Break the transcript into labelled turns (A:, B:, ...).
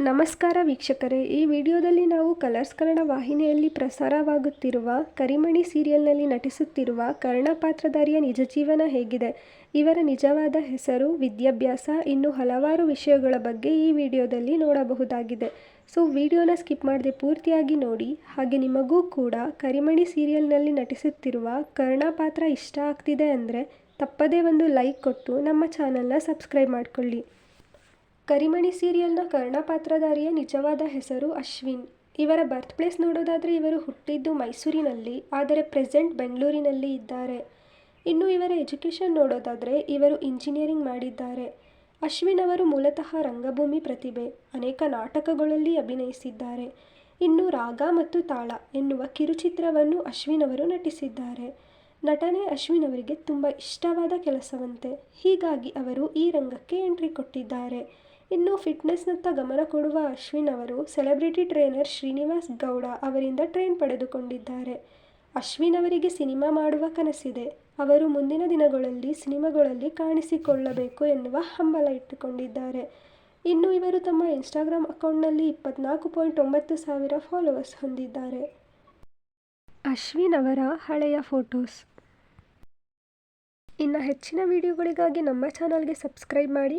A: ನಮಸ್ಕಾರ ವೀಕ್ಷಕರೇ. ಈ ವಿಡಿಯೋದಲ್ಲಿ ನಾವು ಕಲರ್ಸ್ ಕನ್ನಡ ವಾಹಿನಿಯಲ್ಲಿ ಪ್ರಸಾರವಾಗುತ್ತಿರುವ ಕರಿಮಣಿ ಸೀರಿಯಲ್ನಲ್ಲಿ ನಟಿಸುತ್ತಿರುವ ಕರ್ಣ ಪಾತ್ರಧಾರಿಯ ನಿಜ ಜೀವನ ಹೇಗಿದೆ. ಇವರ ನಿಜವಾದ ಹೆಸರು, ವಿದ್ಯಾಭ್ಯಾಸ, ಇನ್ನು ಹಲವಾರು ವಿಷಯಗಳ ಬಗ್ಗೆ ಈ ವಿಡಿಯೋದಲ್ಲಿ ನೋಡಬಹುದಾಗಿದೆ. ಸೊ, ವಿಡಿಯೋನ ಸ್ಕಿಪ್ ಮಾಡದೆ ಪೂರ್ತಿಯಾಗಿ ನೋಡಿ. ಹಾಗೆ ನಿಮಗೂ ಕೂಡ ಕರಿಮಣಿ ಸೀರಿಯಲ್ನಲ್ಲಿ ನಟಿಸುತ್ತಿರುವ ಕರ್ಣ ಪಾತ್ರ ಇಷ್ಟ ಆಗ್ತಿದೆ ಅಂದರೆ ತಪ್ಪದೇ ಒಂದು ಲೈಕ್ ಕೊಟ್ಟು ನಮ್ಮ ಚಾನಲ್ನ ಸಬ್ಸ್ಕ್ರೈಬ್ ಮಾಡಿಕೊಳ್ಳಿ. ಕರಿಮಣಿ ಸೀರಿಯಲ್ನ ಕರ್ಣ ಪಾತ್ರಧಾರಿಯ ನಿಜವಾದ ಹೆಸರು ಅಶ್ವಿನ್. ಇವರ ಬರ್ತ್ ಪ್ಲೇಸ್ ನೋಡೋದಾದರೆ ಇವರು ಹುಟ್ಟಿದ್ದು ಮೈಸೂರಿನಲ್ಲಿ, ಆದರೆ ಪ್ರೆಸೆಂಟ್ ಬೆಂಗಳೂರಿನಲ್ಲಿ ಇದ್ದಾರೆ. ಇನ್ನು ಇವರ ಎಜುಕೇಷನ್ ನೋಡೋದಾದರೆ ಇವರು ಇಂಜಿನಿಯರಿಂಗ್ ಮಾಡಿದ್ದಾರೆ. ಅಶ್ವಿನ್ ಅವರು ಮೂಲತಃ ರಂಗಭೂಮಿ ಪ್ರತಿಭೆ, ಅನೇಕ ನಾಟಕಗಳಲ್ಲಿ ಅಭಿನಯಿಸಿದ್ದಾರೆ. ಇನ್ನು ರಾಗ ಮತ್ತು ತಾಳ ಎನ್ನುವ ಕಿರುಚಿತ್ರವನ್ನು ಅಶ್ವಿನ್ ಅವರು ನಟಿಸಿದ್ದಾರೆ. ನಟನೆ ಅಶ್ವಿನ್ ಅವರಿಗೆ ತುಂಬ ಇಷ್ಟವಾದ ಕೆಲಸವಂತೆ. ಹೀಗಾಗಿ ಅವರು ಈ ರಂಗಕ್ಕೆ ಎಂಟ್ರಿ ಕೊಟ್ಟಿದ್ದಾರೆ. ಇನ್ನು ಫಿಟ್ನೆಸ್ನತ್ತ ಗಮನ ಕೊಡುವ ಅಶ್ವಿನ್ ಅವರು ಸೆಲೆಬ್ರಿಟಿ ಟ್ರೈನರ್ ಶ್ರೀನಿವಾಸ್ ಗೌಡ ಅವರಿಂದ ಟ್ರೈನ್ ಪಡೆದುಕೊಂಡಿದ್ದಾರೆ. ಅಶ್ವಿನ್ ಅವರಿಗೆ ಸಿನಿಮಾ ಮಾಡುವ ಕನಸಿದೆ. ಅವರು ಮುಂದಿನ ದಿನಗಳಲ್ಲಿ ಸಿನಿಮಾಗಳಲ್ಲಿ ಕಾಣಿಸಿಕೊಳ್ಳಬೇಕು ಎನ್ನುವ ಹಂಬಲ ಇಟ್ಟುಕೊಂಡಿದ್ದಾರೆ. ಇನ್ನು ಇವರು ತಮ್ಮ ಇನ್ಸ್ಟಾಗ್ರಾಮ್ ಅಕೌಂಟ್ನಲ್ಲಿ ಇಪ್ಪತ್ನಾಲ್ಕು ಪಾಯಿಂಟ್ ಒಂಬತ್ತು ಸಾವಿರ ಫಾಲೋವರ್ಸ್ ಹೊಂದಿದ್ದಾರೆ. ಅಶ್ವಿನ್ ಅವರ ಹಳೆಯ ಫೋಟೋಸ್. ಇನ್ನು ಹೆಚ್ಚಿನ ವಿಡಿಯೋಗಳಿಗಾಗಿ ನಮ್ಮ ಚಾನಲ್ಗೆ ಸಬ್ಸ್ಕ್ರೈಬ್ ಮಾಡಿ.